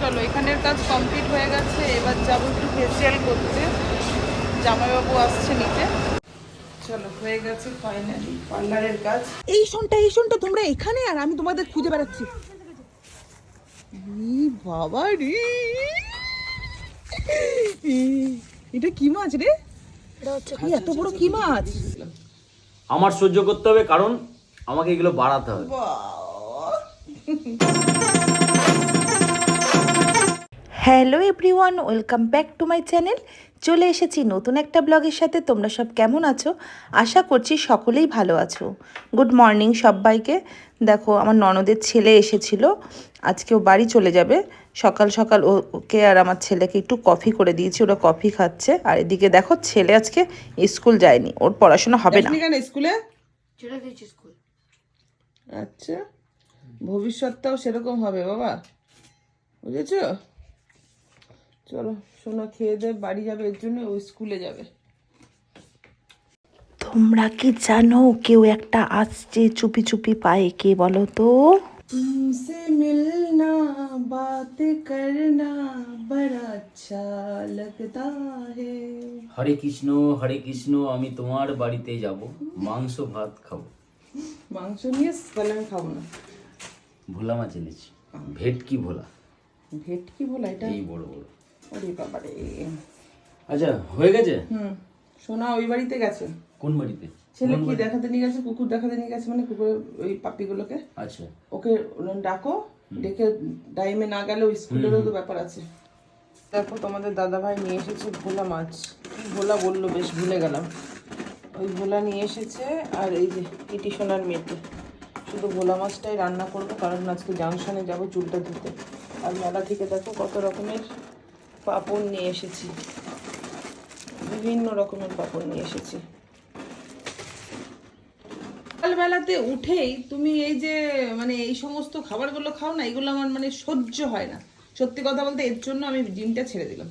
চলো এখানের কাজ কমপ্লিট হয়ে গেছে এবার যাব একটু ফেসিয়াল করতে। জামাইবাবু আসছে নিতে। চলো হয়ে গেছে ফাইনালি পার্লারের কাজ। এই শোনটা এই শোনটা তোমরা এখানে আর আমি তোমাদের খুঁজে বেড়াচ্ছি। বাবা রে। এটা কি মাছ রে? এই এত বড় কি মাছ? আমার সহ্য করতে হবে কারণ আমাকে এগুলো বাড়াতে হবে। Hello everyone welcome back to my channel. চলে এসেছি নতুন একটা ব্লগের সাথে। তোমরা সব কেমন আছো? আশা করছি সকলেই ভালো আছো। গুড মর্নিং সবাইকে। দেখো আমার ননদের ছেলে এসেছিল। আজকে ও বাড়ি চলে যাবে। সকাল সকাল ওকে আর আমার ছেলেকে একটু কফি করে দিয়েছি। ওরা কফি খাচ্ছে। আর এদিকে দেখো ছেলে আজকে স্কুল যায়নি। ওর পড়াশোনা হবে না। কেন স্কুলে। আচ্ছা। ভবিষ্যৎটাও সেরকম হবে বাবা। বুঝেছ? চলো শোনো খেয়ে দে বাড়ি যাবে এর জন্য ও স্কুলে যাবে তোমরা কি জানো কেউ একটা আসছে চুপি চুপি পায়ে কে বলো তো तुमसे मिलना बात करना बड़ा अच्छा लगता है হরে কৃষ্ণ হরে কৃষ্ণ আমি তোমার বাড়িতে যাব মাংস ভাত খাবো মাংস নিয়ে তাহলে আমি খাবো না ভোলা মাছ এনেছি ভেটকি ভোলা ভেটকি বলা এটা এই বড় বড় ওরে বাবা রে আচ্ছা হয়ে গেছে? হুম সোনা ওই বাড়িতে গেছে। কোন বাড়িতে? ছেলে কি দেখাতে নিয়ে গেছে? কুকুর দেখাতে নিয়ে গেছে মানে কুকুরের ওই পাপিগুলোকে। আচ্ছা। ওকে ডাকো ডেকে টাইমে না গেলে ওই স্কুলেরও তো ব্যাপার আছে। দেখো তোমাদের দাদা ভাই নিয়ে এসেছে ভোলা মাছ। ভোলা বলল বেশ ভুলে গেলাম। ওই ভোলা নিয়ে এসেছে আর এই যে ইটি সোনার মেয়েতে শুধু ভোলা মাছটাই রান্না করব কারণ আজকে জাংশনে যাব চুলটা ধুতে। আর মেলা থেকে দেখো কত রকমের পাপড় নিয়ে এসেছি। বিভিন্ন রকমের পাপড় নিয়ে এসেছি। সকালবেলাতে উঠেই তুমি এই যে মানে এই সমস্ত খাবারগুলো খাও না এগুলো আমার মানে সহ্য হয় না। সত্যি কথা বলতে এর জন্য আমি জিমটা ছেড়ে দিলাম।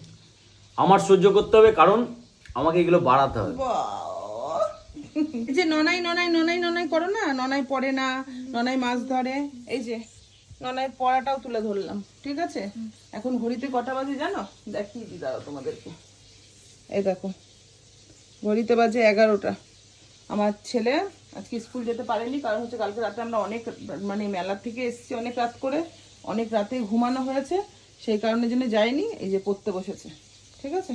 আমার সহ্য করতে হবে কারণ আমাকে এগুলো বাড়াতে হবে। এই যে ননাই ননাই ননাই ননাই করো না ননাই পড়ে না ননাই মাছ ধরে এই যে। ননাই পড়াটাও তুলে ধরলাম ঠিক আছে? এখন ঘড়িতে কটা বাজে জানো? দেখিয়ে দি দাঁড়াও তোমাদেরকে। এই দেখো ঘড়িতে বাজে এগারোটা। আমার ছেলে আজকে স্কুল যেতে পারেনি কারণ হচ্ছে কালকে রাতে আমরা অনেক মানে মেলা থেকে এসেছি অনেক রাত করে অনেক রাতে ঘুমানো হয়েছে সেই কারণের জন্য যায়নি এই যে পড়তে বসেছে ঠিক আছে?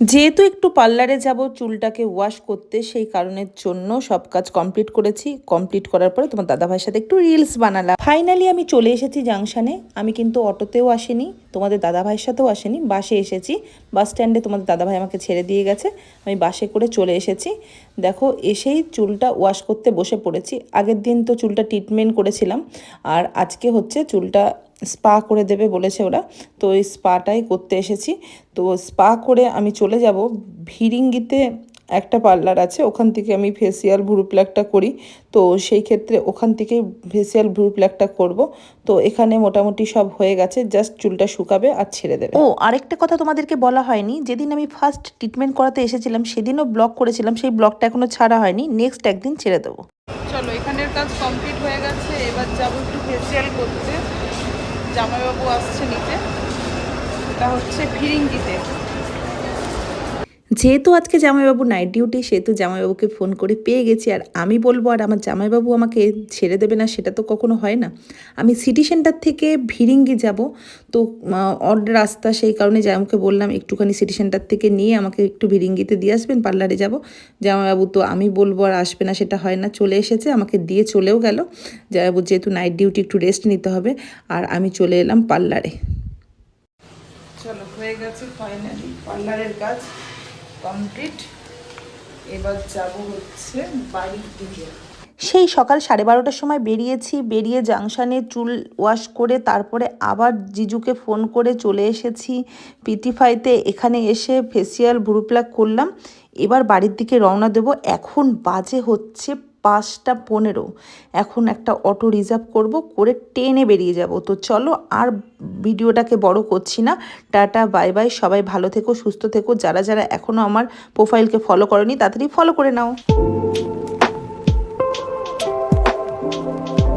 যেহেতু একটু পার্লারে যাব, চুলটাকে ওয়াশ করতে সেই কারণের জন্য সব কাজ কমপ্লিট করেছি। কমপ্লিট করার পরে তোমার দাদাভাইয়ের সাথে একটু রিলস বানালাম। ফাইনালি আমি চলে এসেছি জাংশনে আমি কিন্তু অটোতেও আসিনি, তোমাদের দাদাভাইয়ের সাথেও আসেনি, বাসে এসেছি। বাস স্ট্যান্ডে তোমাদের দাদাভাই আমাকে ছেড়ে দিয়ে গেছে। আমি বাসে করে চলে এসেছি। দেখো, এসেই চুলটা ওয়াশ করতে বসে পড়েছি। আগের দিন তো চুলটা ট্রিটমেন্ট করেছিলাম। আর আজকে হচ্ছে চুলটা স্পা করে দেবে বলেছে ওরা। তো ওই স্পাটাই করতে এসেছি। তো স্পা করে আমি চলে যাব ভিরিঙ্গিতে একটা পার্লার আছে ওখান থেকে আমি ফেসিয়াল ভুরু প্লাকটা করি। তো সেই ক্ষেত্রে ওখান থেকে ফেসিয়াল ভুরু প্লাকটা করব। তো এখানে মোটামুটি সব হয়ে গেছে জাস্ট চুলটা শুকাবে আর ছেড়ে দেবে। ও আরেকটা কথা তোমাদেরকে বলা হয়নি যেদিন আমি ফার্স্ট ট্রিটমেন্ট করাতে এসেছিলাম সেদিনও ব্লগ করেছিলাম সেই ব্লগটা এখনও ছাড়া হয়নি। নেক্সট একদিন ছেড়ে দেবো। চলো এখানের কাজ কমপ্লিট হয়ে গেছে এবার যাব একটু ফেসিয়াল করতে। জামাইবাবু আসছে নিতে এটা হচ্ছে ফিরিঙ্গিতে। যেহেতু আজকে জামাইবাবু নাইট ডিউটি সেহেতু জামাইবাবুকে ফোন করে পেয়ে গেছি। আর আমি বলব, আর আমার জামাইবাবু আমাকে ছেড়ে দেবে না, সেটা তো কখনো হয় না। আমি সিটি সেন্টার থেকে ভিরিঙ্গি যাব। তো অড রাস্তা সেই কারণে জামাইকে বললাম, একটুখানি সিটি সেন্টার থেকে নিয়ে আমাকে একটু ভিরিঙ্গিতে দিয়ে আসবেন, পার্লারে যাব। জামাইবাবু তো আমি বলব, আর আসবে না, সেটা হয় না। চলে এসেছে, আমাকে দিয়ে চলেও গেল। জামাইবাবু যেহেতু নাইট ডিউটি একটু রেস্ট নিতে হবে। আর আমি চলে এলাম পার্লারে। চলো, হয়ে গেছে ফাইনালি পার্লারের কাজ। কমপ্লিট এবার যাব হচ্ছে বাড়ির দিকে। সেই সকাল সাড়ে বারোটার সময় বেরিয়েছি, বেরিয়ে জাংশনে চুল ওয়াশ করে তারপরে আবার জিজুকে ফোন করে চলে এসেছি। পিটিফাইতে এখানে এসে ফেসিয়াল ভুরু প্লাক করলাম। এবার বাড়ির দিকে রওনা দেব। এখন বাজে হচ্ছে পাঁচটা পনেরো। এখন একটা অটো রিজার্ভ করব, করে ট্রেনে বেরিয়ে যাব। তো চলো আর ভিডিওটাকে বড় করছি না। টাটা বাই বাই সবাই ভালো থেকো, সুস্থ থেকো। যারা যারা এখনও আমার প্রোফাইলকে ফলো করেনি, তাড়াতাড়ি ফলো করে নাও।